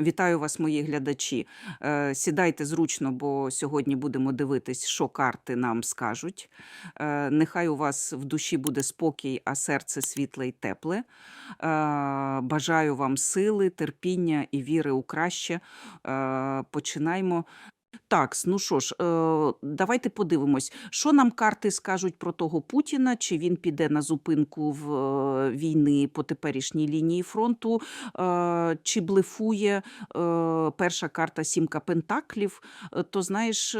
Вітаю вас, мої глядачі. Е, Сідайте зручно, бо сьогодні будемо дивитись, що карти нам скажуть. Е, Нехай у вас в душі буде спокій, а серце світле й тепле. Е, Бажаю вам сили, терпіння і віри у краще. Починаймо. Так, ну що ж, е, давайте подивимось, що нам карти скажуть про того Путіна, чи він піде на зупинку в е, війни по теперішній лінії фронту, е, чи блефує перша карта сімка пентаклів. То знаєш,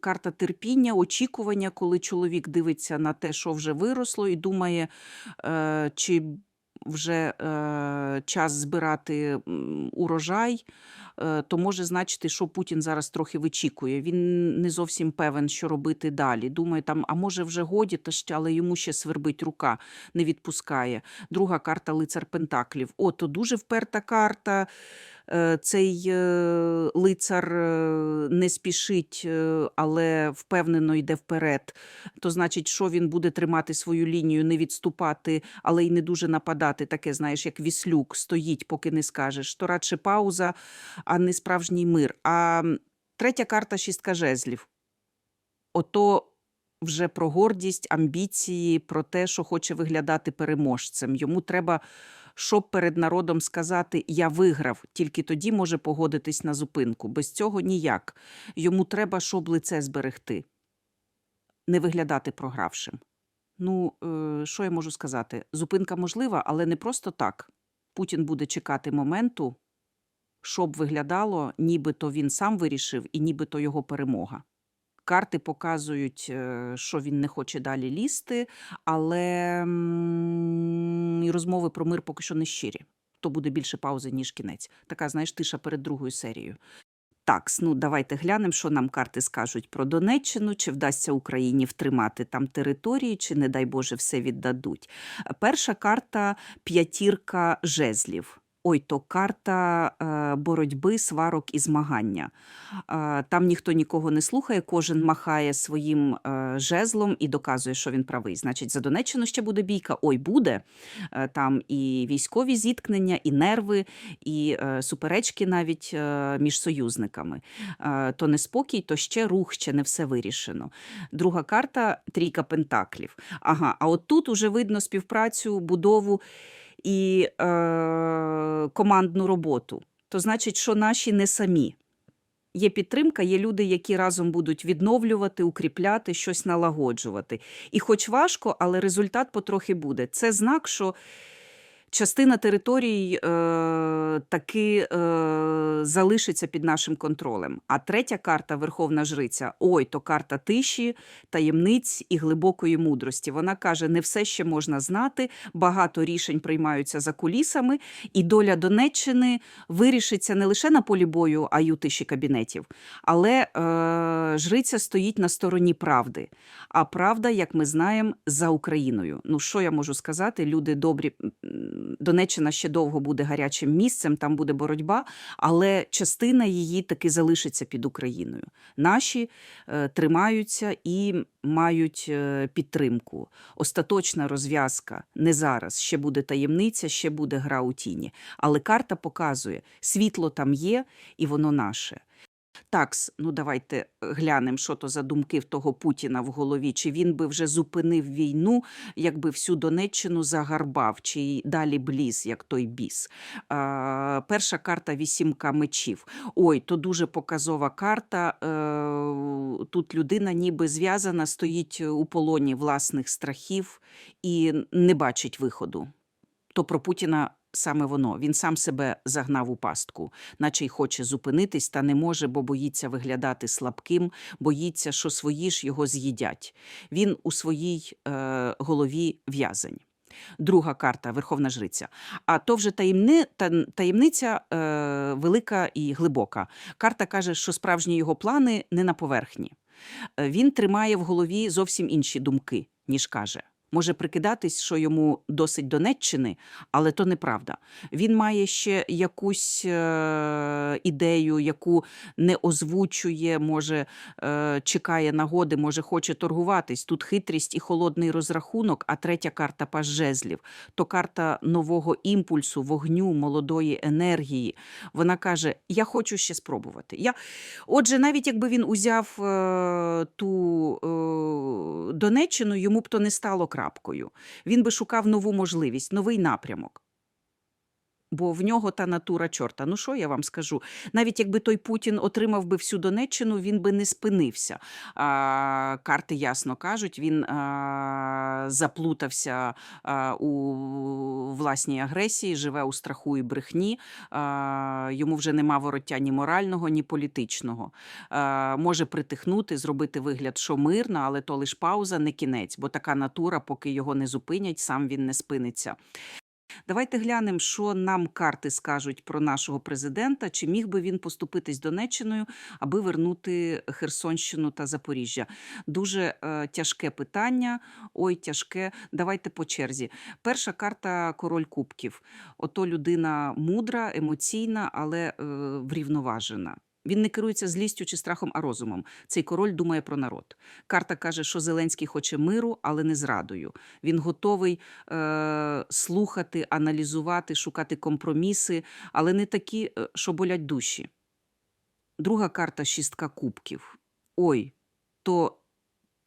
карта терпіння, очікування, коли чоловік дивиться на те, що вже виросло, і думає, чи вже час збирати урожай, то може значити, що Путін зараз трохи вичікує. Він не зовсім певен, що робити далі. Думає, там, а може вже годі, та ще, але йому ще свербить рука, не відпускає. Друга карта лицар Пентаклів. О, то дуже вперта карта. Е, Цей е, лицар е, не спішить, е, але впевнено йде вперед. То значить, що він буде тримати свою лінію, не відступати, але й не дуже нападати. Таке, знаєш, як віслюк, стоїть, поки не скажеш. То радше пауза, а не справжній мир. А третя карта шістка жезлів. Ото вже про гордість, амбіції, про те, що хоче виглядати переможцем. Йому треба, щоб перед народом сказати Я виграв, тільки тоді може погодитись на зупинку. Без цього ніяк. Йому треба, щоб лице зберегти, не виглядати програвшим. Ну, е, що я можу сказати? Зупинка можлива, але не просто так. Путін буде чекати моменту, щоб виглядало, нібито він сам вирішив і нібито його перемога. Карти показують, е, що він не хоче далі лізти, але розмови про мир поки що не щирі. То буде більше паузи, ніж кінець. Така, знаєш, тиша перед другою серією. Так, ну давайте глянемо, що нам карти скажуть про Донеччину, чи вдасться Україні втримати там території, чи, не дай Боже, все віддадуть. Перша карта п'ятірка жезлів. Ой, то карта е, боротьби, сварок і змагання. Е, там ніхто нікого не слухає, кожен махає своїм е, жезлом і доказує, що він правий. Значить, за Донеччину ще буде бійка. Ой, буде. Там і військові зіткнення, і нерви, і суперечки навіть між союзниками. То неспокій, то ще рух, ще не все вирішено. Друга карта трійка пентаклів. Ага, а от тут уже видно співпрацю, будову і е, командну роботу. То значить, що наші не самі. Є підтримка, є люди, які разом будуть відновлювати, укріпляти, щось налагоджувати. І хоч важко, але результат потрохи буде. Це знак, що частина територій е, таки е, залишиться під нашим контролем. А третя карта Верховна Жриця ой, то карта тиші, таємниць і глибокої мудрості. Вона каже: не все ще можна знати, багато рішень приймаються за кулісами, і доля Донеччини вирішиться не лише на полі бою, а й у тиші кабінетів. Але е, жриця стоїть на стороні правди. А правда, як ми знаємо, за Україною. Ну що я можу сказати? Люди добрі. Донеччина ще довго буде гарячим місцем, там буде боротьба, але частина її таки залишиться під Україною. Наші е, тримаються і мають е, підтримку. Остаточна розв'язка не зараз. Ще буде таємниця, ще буде гра у тіні. Але карта показує, світло там є, і воно наше. Такс, ну давайте глянемо, що то за думки в того Путіна в голові. Чи він би вже зупинив війну, якби всю Донеччину загарбав, чи далі бліз, як той біс. А, перша карта вісімка мечів. Ой, то дуже показова карта. Е, тут людина ніби зв'язана, стоїть у полоні власних страхів і не бачить виходу. То про Путіна саме воно. Він сам себе загнав у пастку, наче й хоче зупинитись, та не може, бо боїться виглядати слабким, боїться, що свої ж його з'їдять. Він у своїй е, голові в'язень. Друга карта Верховна Жриця. А то вже таємни, та- таємниця е, велика і глибока. Карта каже, що справжні його плани не на поверхні. Е, Він тримає в голові зовсім інші думки, ніж каже. Може прикидатись, що йому досить Донеччини, але то неправда. Він має ще якусь е, ідею, яку не озвучує, може е, чекає нагоди, може хоче торгуватись. Тут хитрість і холодний розрахунок, а третя карта паж жезлів. То карта нового імпульсу, вогню, молодої енергії. Вона каже: Я хочу ще спробувати. Я... Отже, навіть якби він узяв е, ту е, Донеччину, йому б то не стало крапкою. Він би шукав нову можливість, новий напрямок. Бо в нього та натура чорта. Ну що я вам скажу? Навіть якби той Путін отримав би всю Донеччину, він би не спинився. А, карти ясно кажуть, він а, заплутався а, у власній агресії, живе у страху і брехні. А, йому вже нема вороття ні морального, ні політичного. А, може притихнути, зробити вигляд, що мирно, але то лиш пауза, не кінець, бо така натура, поки його не зупинять, сам він не спиниться. Давайте глянемо, що нам карти скажуть про нашого президента. Чи міг би він поступитись Донеччиною, аби вернути Херсонщину та Запоріжжя? Дуже е, тяжке питання. Ой, тяжке. Давайте по черзі. Перша карта король кубків. Ото людина мудра, емоційна, але е, врівноважена. Він не керується злістю чи страхом, а розумом. Цей король думає про народ. Карта каже, що Зеленський хоче миру, але не зрадою. Він готовий е, слухати, аналізувати, шукати компроміси, але не такі, е, що болять душі. Друга карта шістка кубків. Ой, то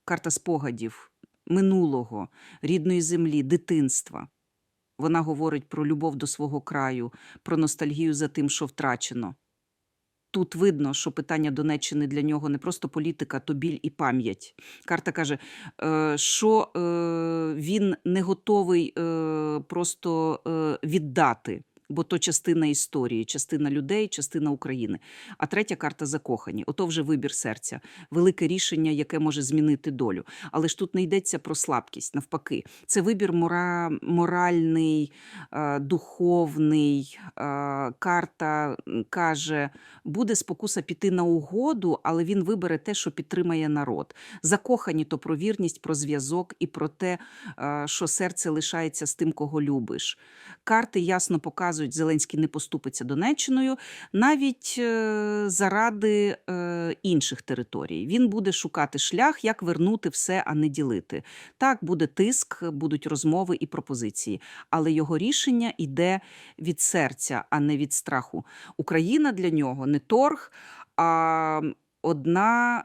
карта спогадів, минулого, рідної землі, дитинства. Вона говорить про любов до свого краю, про ностальгію за тим, що втрачено. Тут видно, що питання Донеччини для нього не просто політика, то біль і пам'ять. Карта каже, е, що е, він не готовий е, просто віддати, бо то частина історії, частина людей, частина України. А третя карта закохані. Ото вже вибір серця, велике рішення, яке може змінити долю. Але ж тут не йдеться про слабкість, навпаки, це вибір мора, моральний, духовний. Карта каже, буде спокуса піти на угоду, але він вибере те, що підтримає народ. Закохані то про вірність, про зв'язок і про те, що серце лишається з тим, кого любиш. Карти ясно показують, Зеленський не поступиться Донеччиною навіть е, заради е, інших територій. Він буде шукати шлях, як вернути все, а не ділити. Так, буде тиск, будуть розмови і пропозиції, але його рішення йде від серця, а не від страху. Україна для нього не торг, а одна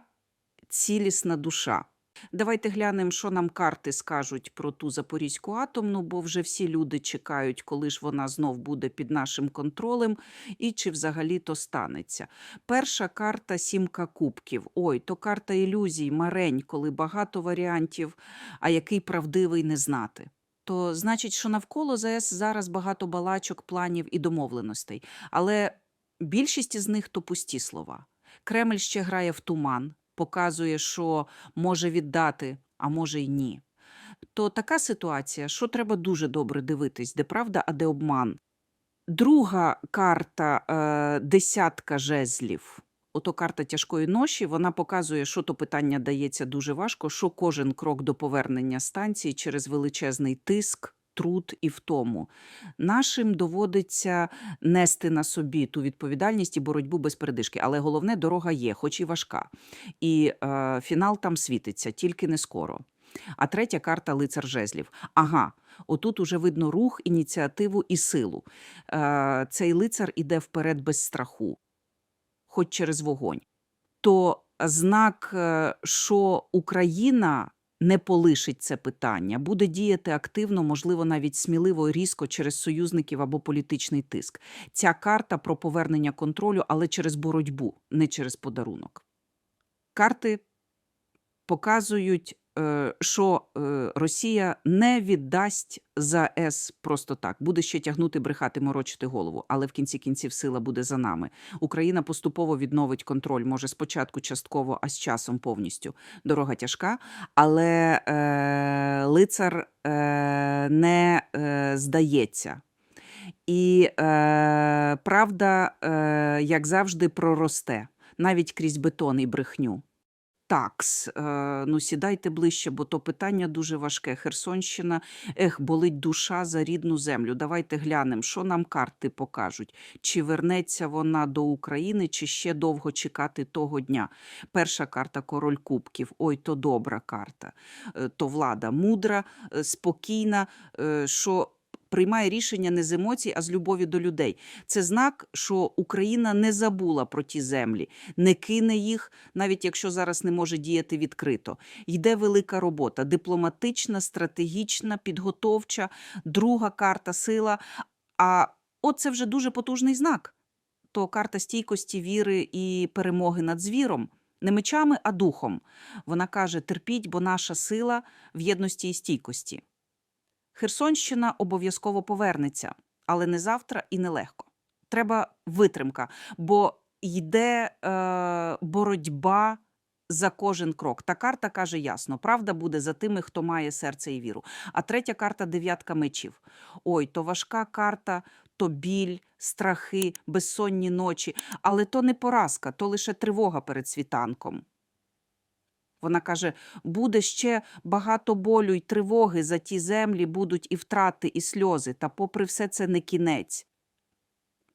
цілісна душа. Давайте глянемо, що нам карти скажуть про ту Запорізьку атомну, бо вже всі люди чекають, коли ж вона знов буде під нашим контролем, і чи взагалі то станеться. Перша карта сімка кубків. Ой, то карта ілюзій, марень, коли багато варіантів, а який правдивий не знати. То значить, що навколо ЗС зараз багато балачок, планів і домовленостей, але більшість із них то пусті слова. Кремль ще грає в туман показує, що може віддати, а може й ні. То така ситуація, що треба дуже добре дивитись, де правда, а де обман. Друга карта е, десятка жезлів. Ото карта тяжкої ноші, вона показує, що то питання дається дуже важко, що кожен крок до повернення станції через величезний тиск, труд і втому. Нашим доводиться нести на собі ту відповідальність і боротьбу без передишки. Але головне, дорога є, хоч і важка. І е, фінал там світиться, тільки не скоро. А третя карта лицар жезлів. Ага, отут уже видно рух, ініціативу і силу. Е, Цей лицар іде вперед без страху, хоч через вогонь. То знак, е, що Україна не полишить це питання, буде діяти активно, можливо, навіть сміливо і різко через союзників або політичний тиск. Ця карта про повернення контролю, але через боротьбу, не через подарунок. Карти показують що е, Росія не віддасть за С просто так, буде ще тягнути, брехати, морочити голову, але в кінці кінців сила буде за нами. Україна поступово відновить контроль, може спочатку частково, а з часом повністю. Дорога тяжка, але е, лицар е, не е, здається. І е, правда, е, як завжди, проросте навіть крізь бетон і брехню. Такс, е, ну сідайте ближче, бо то питання дуже важке. Херсонщина, ех, болить душа за рідну землю. Давайте глянемо, що нам карти покажуть. Чи вернеться вона до України, чи ще довго чекати того дня. Перша карта Король Кубків. Ой, то добра карта. Е, То влада мудра, е, спокійна, що приймає рішення не з емоцій, а з любові до людей. Це знак, що Україна не забула про ті землі, не кине їх, навіть якщо зараз не може діяти відкрито. Йде велика робота: дипломатична, стратегічна, підготовча, друга карта сила. А от це вже дуже потужний знак. То карта стійкості, віри і перемоги над звіром. Не мечами, а духом. Вона каже: терпіть, бо наша сила в єдності і стійкості. Херсонщина обов'язково повернеться, але не завтра і не легко. Треба витримка, бо йде е, боротьба за кожен крок. Та карта каже ясно: правда буде за тими, хто має серце і віру. А третя карта дев'ятка мечів. Ой, то важка карта, то біль, страхи, безсонні ночі. Але то не поразка, то лише тривога перед світанком. Вона каже: буде ще багато болю й тривоги за ті землі, будуть і втрати, і сльози, та попри все це не кінець.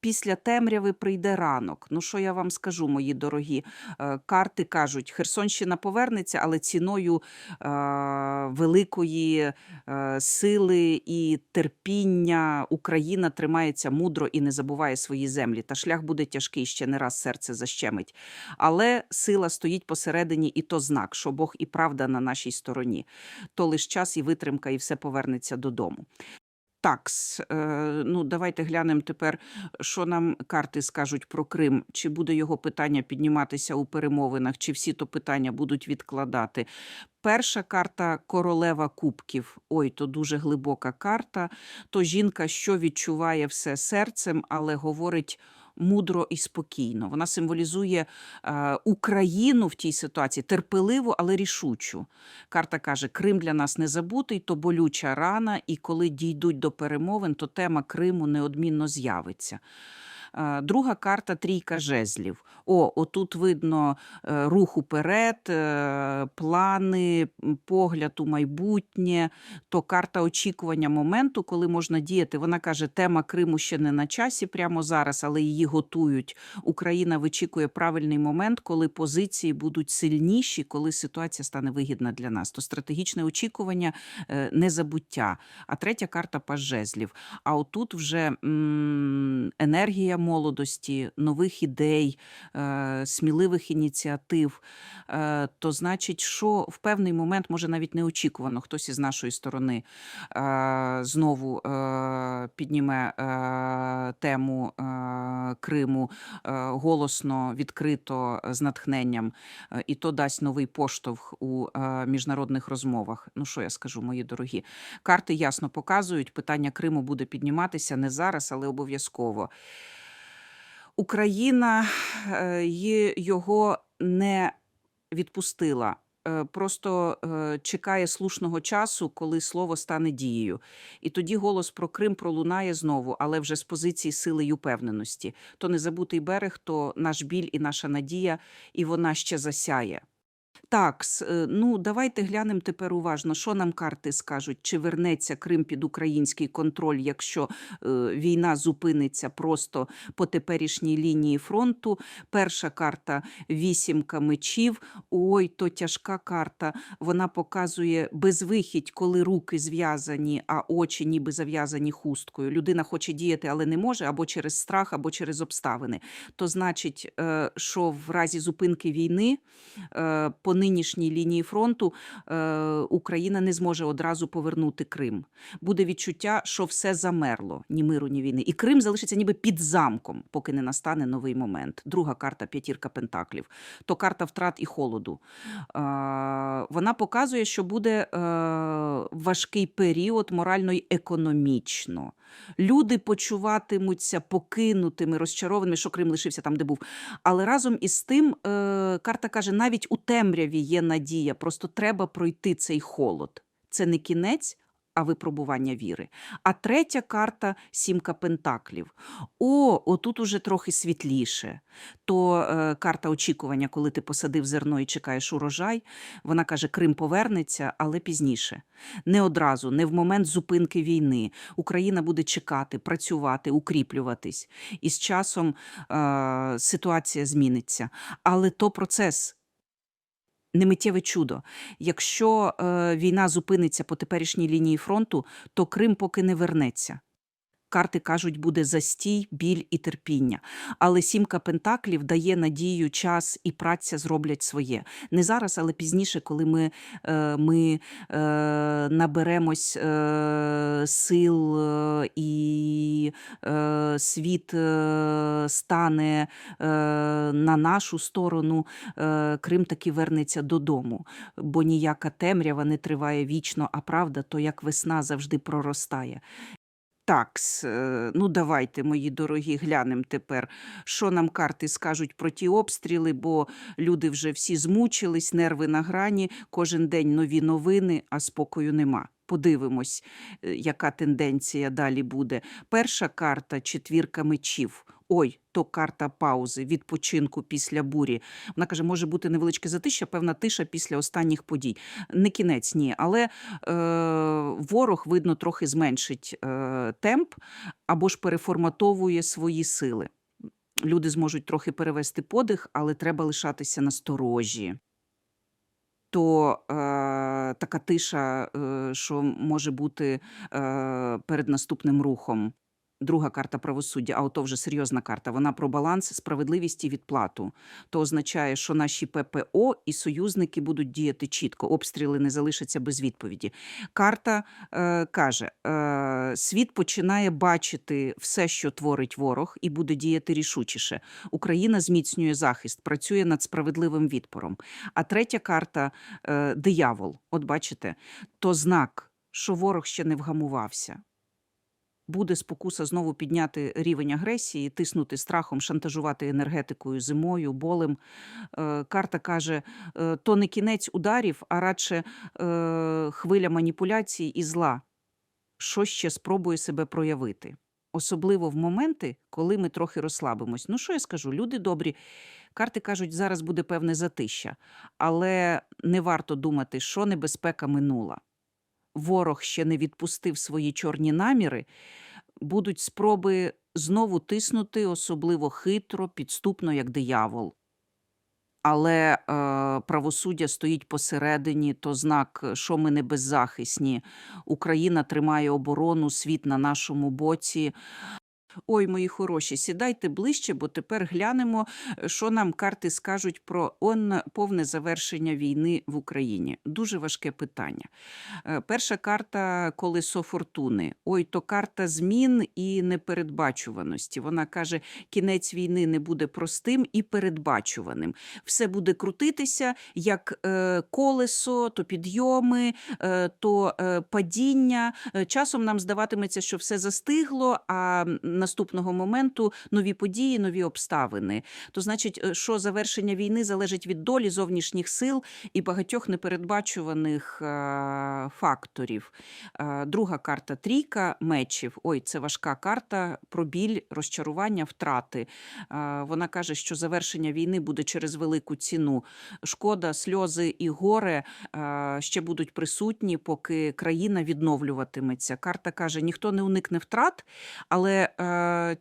Після темряви прийде ранок. Ну, що я вам скажу, мої дорогі? Е, Карти кажуть, Херсонщина повернеться, але ціною е, великої е, сили і терпіння Україна тримається мудро і не забуває свої землі. Та шлях буде тяжкий, ще не раз серце защемить. Але сила стоїть посередині, і то знак, що Бог і правда на нашій стороні. То лиш час і витримка, і все повернеться додому. Такс, е, ну давайте глянемо тепер, що нам карти скажуть про Крим. Чи буде його питання підніматися у перемовинах, чи всі то питання будуть відкладати. Перша карта королева кубків. Ой, то дуже глибока карта. То жінка, що відчуває все серцем, але говорить мудро і спокійно. Вона символізує е, Україну в тій ситуації терпеливу, але рішучу. Карта каже: Крим для нас не забутий, то болюча рана, і коли дійдуть до перемовин, то тема Криму неодмінно з'явиться. Е, Друга карта трійка жезлів. О, отут видно е, рух уперед, е, плани, погляд у майбутнє. То карта очікування моменту, коли можна діяти. Вона каже, тема Криму ще не на часі прямо зараз, але її готують. Україна вичікує правильний момент, коли позиції будуть сильніші, коли ситуація стане вигідна для нас. То стратегічне очікування, незабуття. А третя карта паж жезлів. А отут вже м, енергія молодості, нових ідей, е, сміливих ініціатив. Е, то значить, що в певний момент, може навіть неочікувано, хтось із нашої сторони е, знову підніме тему Криму голосно, відкрито, з натхненням, і то дасть новий поштовх у міжнародних розмовах. Ну що я скажу, мої дорогі? Карти ясно показують, питання Криму буде підніматися не зараз, але обов'язково. Україна е, його не відпустила. е, Просто е, чекає слушного часу, коли слово стане дією. І тоді голос про Крим пролунає знову, але вже з позиції сили й упевненості. То незабутий берег, то наш біль і наша надія, і вона ще засяє. Так, е, ну давайте глянемо тепер уважно, що нам карти скажуть. Чи вернеться Крим під український контроль, якщо е, війна зупиниться просто по теперішній лінії фронту? Перша карта вісімка мечів. Ой, то тяжка карта. Вона показує безвихідь, коли руки зв'язані, а очі ніби зав'язані хусткою. Людина хоче діяти, але не може або через страх, або через обставини. То значить, е, що в разі зупинки війни е, по нинішній лінії фронту е, Україна не зможе одразу повернути Крим. Буде відчуття, що все замерло, ні миру, ні війни. І Крим залишиться ніби під замком, поки не настане новий момент. Друга карта п'ятірка пентаклів. То карта втрат і холоду. Е, вона показує, що буде е, важкий період морально й економічно. Люди почуватимуться покинутими, розчарованими, що Крим лишився там, де був. Але разом із тим, е, карта каже, навіть у темряві є надія, просто треба пройти цей холод. Це не кінець, а випробування віри. А третя карта сімка пентаклів. О, отут уже трохи світліше. То е, карта очікування, коли ти посадив зерно і чекаєш урожай. Вона каже, Крим повернеться, але пізніше. Не одразу, не в момент зупинки війни. Україна буде чекати, працювати, укріплюватись. І з часом е, ситуація зміниться. Але то процес. Не миттєве чудо. Якщо е, війна зупиниться по теперішній лінії фронту, то Крим поки не вернеться. Карти кажуть, буде застій, біль і терпіння. Але сімка пентаклів дає надію, час і праця зроблять своє. Не зараз, але пізніше, коли ми, е, ми е, наберемось е, сил і світ стане на нашу сторону, Крим таки вернеться додому. Бо ніяка темрява не триває вічно, а правда, то як весна завжди проростає. Такс, е, ну давайте, мої дорогі, глянемо тепер, що нам карти скажуть про ті обстріли, бо люди вже всі змучились, нерви на грані, кожен день нові новини, а спокою нема. Подивимось, е, яка тенденція далі буде. Перша карта четвірка мечів. Ой, то карта паузи, відпочинку після бурі. Вона каже, може бути невеличке затища, певна тиша після останніх подій. Не кінець, ні, але е, ворог, видно, трохи зменшить е, темп або ж переформатовує свої сили. Люди зможуть трохи перевести подих, але треба лишатися насторожі. То е, така тиша, е, що може бути е, перед наступним рухом. Друга карта правосуддя, а ото вже серйозна карта. Вона про баланс, справедливість і відплату. То означає, що наші ППО і союзники будуть діяти чітко, обстріли не залишаться без відповіді. Карта е, каже: е, світ починає бачити все, що творить ворог, і буде діяти рішучіше. Україна зміцнює захист, працює над справедливим відпором. А третя карта е, диявол. От бачите, то знак, що ворог ще не вгамувався буде спокуса знову підняти рівень агресії, тиснути страхом, шантажувати енергетикою, зимою, болем. Е, Карта каже, е, то не кінець ударів, а радше е, хвиля маніпуляцій і зла, що ще спробує себе проявити. Особливо в моменти, коли ми трохи розслабимось. Ну, що я скажу? Люди добрі. Карти кажуть, зараз буде певне затища, але не варто думати, що небезпека минула ворог ще не відпустив свої чорні наміри, будуть спроби знову тиснути, особливо хитро, підступно, як диявол. Але е, правосуддя стоїть посередині, то знак, що ми не беззахисні. Україна тримає оборону, світ на нашому боці. Ой, мої хороші, сідайте ближче, бо тепер глянемо, що нам карти скажуть про он повне завершення війни в Україні. Дуже важке питання. Е, Перша карта колесо фортуни. Ой, то карта змін і непередбачуваності. Вона каже, кінець війни не буде простим і передбачуваним. Все буде крутитися як е, колесо, то підйоми, е, то падіння. Часом нам здаватиметься, що все застигло, а м, наступного моменту нові події, нові обставини. То значить, е, що завершення війни залежить від долі зовнішніх сил і багатьох непередбачуваних е, факторів. Е, Друга карта трійка мечів. Ой, це важка карта про біль, розчарування, втрати. Вона каже, що завершення війни буде через велику ціну. Шкода, сльози і горе ще будуть присутні, поки країна відновлюватиметься. Карта каже, ніхто не уникне втрат, але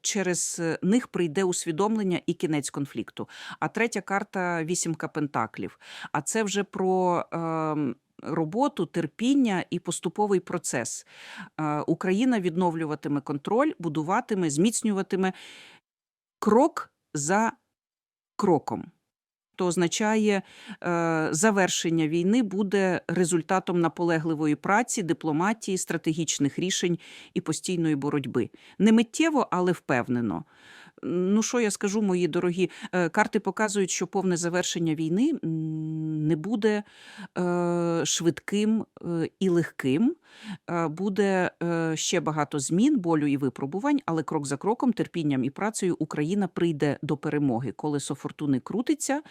через них прийде усвідомлення і кінець конфлікту. А третя карта вісімка пентаклів. А це вже про. Е, Роботу, терпіння і поступовий процес. Е, Україна відновлюватиме контроль, будуватиме, зміцнюватиме крок за кроком. То означає, е, завершення війни буде результатом наполегливої праці, дипломатії, стратегічних рішень і постійної боротьби. Не миттєво, але впевнено. Ну, що я скажу, мої дорогі, Е, карти показують, що повне завершення війни не буде е, швидким е, і легким. Буде ще багато змін, болю і випробувань, але крок за кроком, терпінням і працею Україна прийде до перемоги. Колесо фортуни крутиться,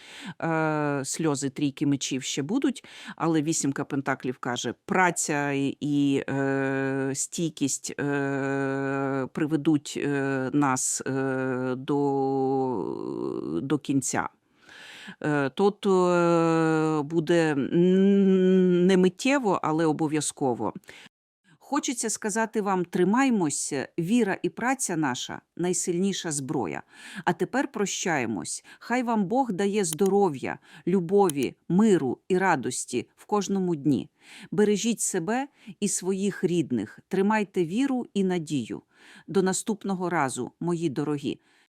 сльози трійки мечів ще будуть, але вісімка пентаклів каже, праця і- стійкість приведуть нас до, до кінця. Е, Тут е, буде не миттєво, але обов'язково. Хочеться сказати вам: тримаймося, віра і праця наша найсильніша зброя. А тепер прощаємось. Хай вам Бог дає здоров'я, любові, миру і радості в кожному дні. Бережіть себе і своїх рідних, тримайте віру і надію. До наступного разу, мої дорогі.